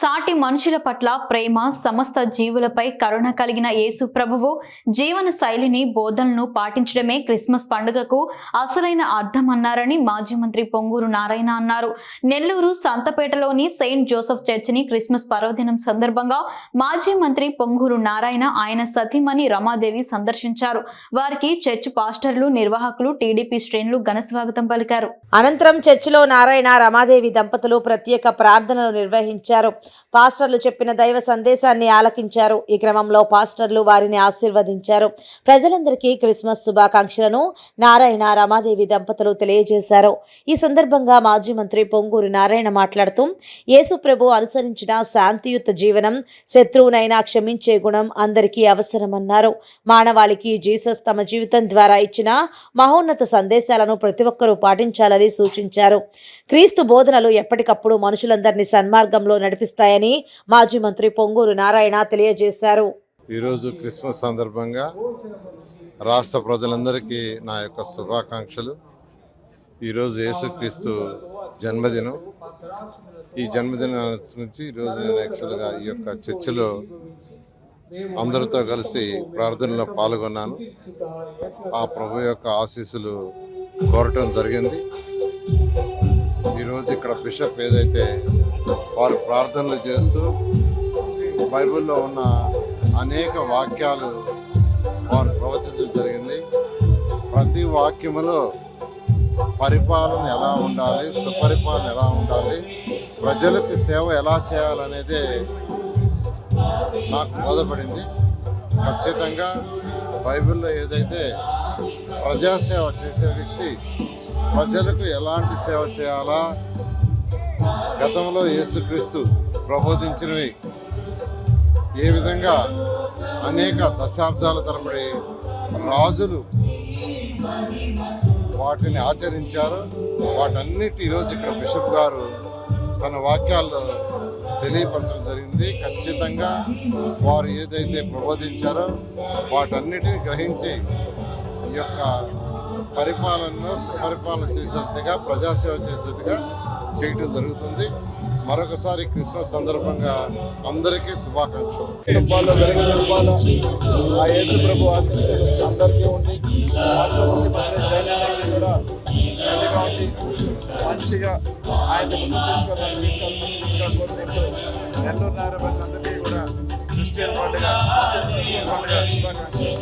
సాటి మనుషుల పట్ల ప్రేమ సమస్త జీవులపై కరుణ కలిగిన యేసు ప్రభువు జీవన శైలిని బోధనలను పాటించడమే క్రిస్మస్ పండుగకు అసలైన అర్థం అన్నారని మాజీ మంత్రి పొంగూరు నారాయణ అన్నారు. నెల్లూరు సంతపేటలోని సెయింట్ జోసెఫ్ చర్చిని క్రిస్మస్ పర్వదినం సందర్భంగా మాజీ మంత్రి పొంగూరు నారాయణ ఆయన సతీమణి రమాదేవి సందర్శించారు. వారికి చర్చ్ పాస్టర్లు నిర్వాహకులు టీడీపీ శ్రేణులు ఘనస్వాగతం పలికారు. అనంతరం చర్చిలో నారాయణ రమాదేవి దంపతులు ప్రత్యేక ప్రార్థనలు నిర్వహించారు. పాస్టర్లు చెప్పిన దైవ సందేశాన్ని ఆలకించారు. ఈ క్రమంలో పాస్టర్లు వారిని ఆశీర్వదించారు. ప్రజలందరికీ క్రిస్మస్ శుభాకాంక్షలను నారాయణ రమాదేవి దంపతులు తెలియజేశారు. ఈ సందర్భంగా మాజీ మంత్రి పొంగూరు నారాయణ మాట్లాడుతూ యేసు ప్రభు అనుసరించిన శాంతియుత జీవనం శత్రువునైనా క్షమించే గుణం అందరికీ అవసరమన్నారు. మానవాళికి జీసస్ తమ జీవితం ద్వారా ఇచ్చిన మహోన్నత సందేశాలను ప్రతి ఒక్కరూ పాటించాలని సూచించారు. క్రీస్తు బోధనలు ఎప్పటికప్పుడు మనుషులందరినీ సన్మార్గంలో నడిపిస్తారు నడిపిస్తాయని మాజీ మంత్రి పొంగూరు నారాయణ తెలియజేశారు. ఈరోజు క్రిస్మస్ సందర్భంగా రాష్ట్ర ప్రజలందరికీ నా యొక్క శుభాకాంక్షలు. ఈరోజు యేసుక్రీస్తు జన్మదినం. ఈ జన్మదినం గురించి ఈరోజు నేను యాక్చువల్గా ఈ యొక్క చర్చిలో అందరితో కలిసి ప్రార్థనలో పాల్గొన్నాను. ఆ ప్రభు యొక్క ఆశీస్సులు కోరటం జరిగింది. ఈరోజు ఇక్కడ బిషప్ ఏదైతే వారు ప్రార్థనలు చేస్తూ బైబిల్లో ఉన్న అనేక వాక్యాలు వారు ప్రవచించడం జరిగింది. ప్రతి వాక్యములో పరిపాలన ఎలా ఉండాలి సుపరిపాలన ఎలా ఉండాలి ప్రజలకు సేవ ఎలా చేయాలనేదే నాకు బోధపడింది. ఖచ్చితంగా బైబిల్లో ఏదైతే ప్రజాసేవ చేసే వ్యక్తి ప్రజలకు ఎలాంటి సేవ చేయాలా గతంలో యేసుక్రీస్తు ప్రబోధించినవి ఏ విధంగా అనేక దశాబ్దాల తరబడి రాజులు వాటిని ఆచరించారు వాటన్నిటి ఈరోజు ఇక్కడ బిషప్ గారు తన వాక్యాల్లో తెలియపరచడం జరిగింది. ఖచ్చితంగా వారు ఏదైతే ప్రబోధించారో వాటన్నిటిని గ్రహించి ఈ యొక్క పరిపాలనను సుపరిపాలన చేసేదిగా ప్రజాసేవ చేసేదిగా చేయడం జరుగుతుంది. మరొకసారి క్రిస్మస్ సందర్భంగా అందరికీ శుభాకాంక్షలు. కుటుంబాల్లో జరిగిన కుటుంబాల ఆ యేసు ప్రభు అందరికీ ఉండి కూడా మంచిగా ఆయన నెల్లూరు నారాయణ అందరికీ కూడా క్రిస్టియన్ పండుగ క్రిస్టియన్ పండుగ శుభాకాంక్షలు.